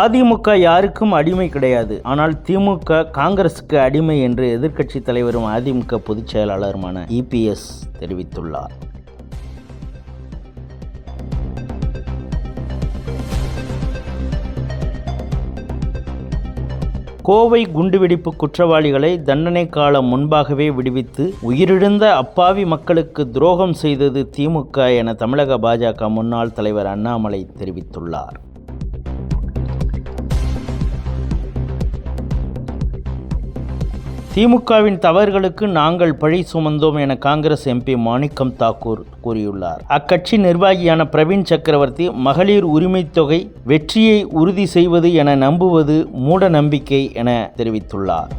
அதிமுக யாருக்கும் அடிமை கிடையாது. ஆனால் திமுக காங்கிரசுக்கு அடிமை என்று எதிர்க்கட்சி தலைவரும் அதிமுக பொதுச் செயலாளருமான இபிஎஸ் தெரிவித்துள்ளார். கோவை குண்டுவெடிப்பு குற்றவாளிகளை தண்டனை காலம் முன்பாகவே விடுவித்து உயிரிழந்த அப்பாவி மக்களுக்கு துரோகம் செய்தது திமுக என தமிழக பாஜக முன்னாள் தலைவர் அண்ணாமலை தெரிவித்துள்ளார். திமுகவின் தவறுகளுக்கு நாங்கள் பழி சுமந்தோம் என காங்கிரஸ் எம்பி மாணிக்கம் தாக்கூர் கூறியுள்ளார். அக்கட்சி நிர்வாகியான பிரவீன் சக்கரவர்த்தி மகளிர் உரிமை தொகை வெற்றியை உறுதி செய்வது என நம்புவது மூட நம்பிக்கை என தெரிவித்துள்ளார்.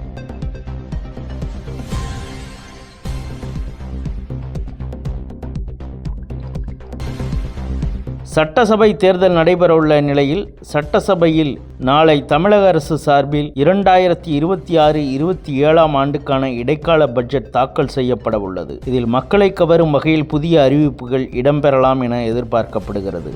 சட்டசபை தேர்தல் நடைபெறவுள்ள நிலையில் சட்டசபையில் நாளை தமிழக அரசு சார்பில் இரண்டாயிரத்தி இருபத்தி ஆறு இருபத்தி ஏழாம் ஆண்டுக்கான இடைக்கால பட்ஜெட் தாக்கல் செய்யப்பட உள்ளது இதில் மக்களை கவரும் வகையில் புதிய அறிவிப்புகள் இடம்பெறலாம் என எதிர்பார்க்கப்படுகிறது.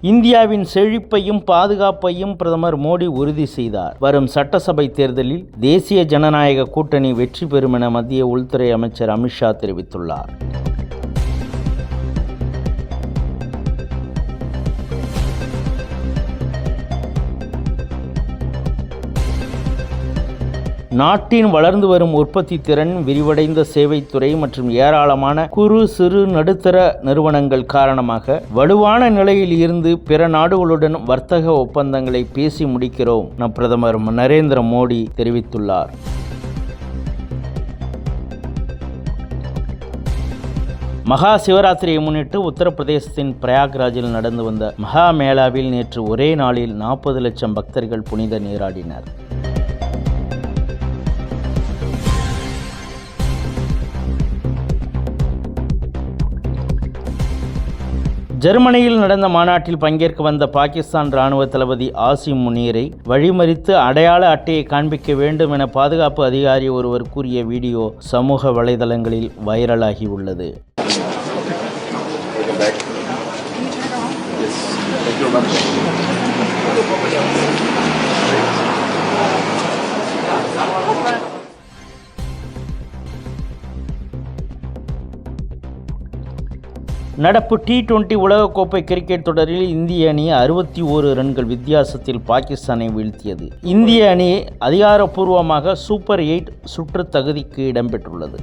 இந்தியாவின் செழிப்பையும் பாதுகாப்பையும் பிரதமர் மோடி உறுதி செய்தார். வரும் சட்டசபை தேர்தலில் தேசிய ஜனநாயக கூட்டணி வெற்றி பெறும் என மத்திய உள்துறை அமைச்சர் அமித்ஷா தெரிவித்துள்ளார். நாட்டின் வளர்ந்து வரும் உற்பத்தி திறன் விரிவடைந்த சேவைத்துறை மற்றும் ஏராளமான குறு சிறு நடுத்தர நிறுவனங்கள் காரணமாக வலுவான நிலையில் இருந்து பிற நாடுகளுடன் வர்த்தக ஒப்பந்தங்களை பேசி முடிக்கிறோம் என பிரதமர் நரேந்திர மோடி தெரிவித்துள்ளார். மகா சிவராத்திரியை முன்னிட்டு உத்தரப்பிரதேசத்தின் பிரயாக்ராஜில் நடந்து வந்த மகா மேளாவில் நேற்று ஒரே நாளில் நாற்பது லட்சம் பக்தர்கள் புனித நீராடினர். ஜெர்மனியில் நடந்த மாநாட்டில் பங்கேற்க வந்த பாகிஸ்தான் ராணுவ தளபதி ஆசிம் முனீரை வழிமறித்து அடையாள அட்டையை காண்பிக்க வேண்டும் என பாதுகாப்பு அதிகாரி ஒருவர் கூறிய வீடியோ சமூக வலைதளங்களில் வைரலாகி உள்ளது. நடப்பு டி டுவெண்டி உலகக்கோப்பை கிரிக்கெட் தொடரில் இந்திய அணி அறுபத்தி ஓரு ரன்கள் வித்தியாசத்தில் பாகிஸ்தானை வீழ்த்தியது. இந்திய அணி அதிகாரப்பூர்வமாக சூப்பர் எயிட் சுற்று தகுதிக்கு இடம்பெற்றுள்ளது.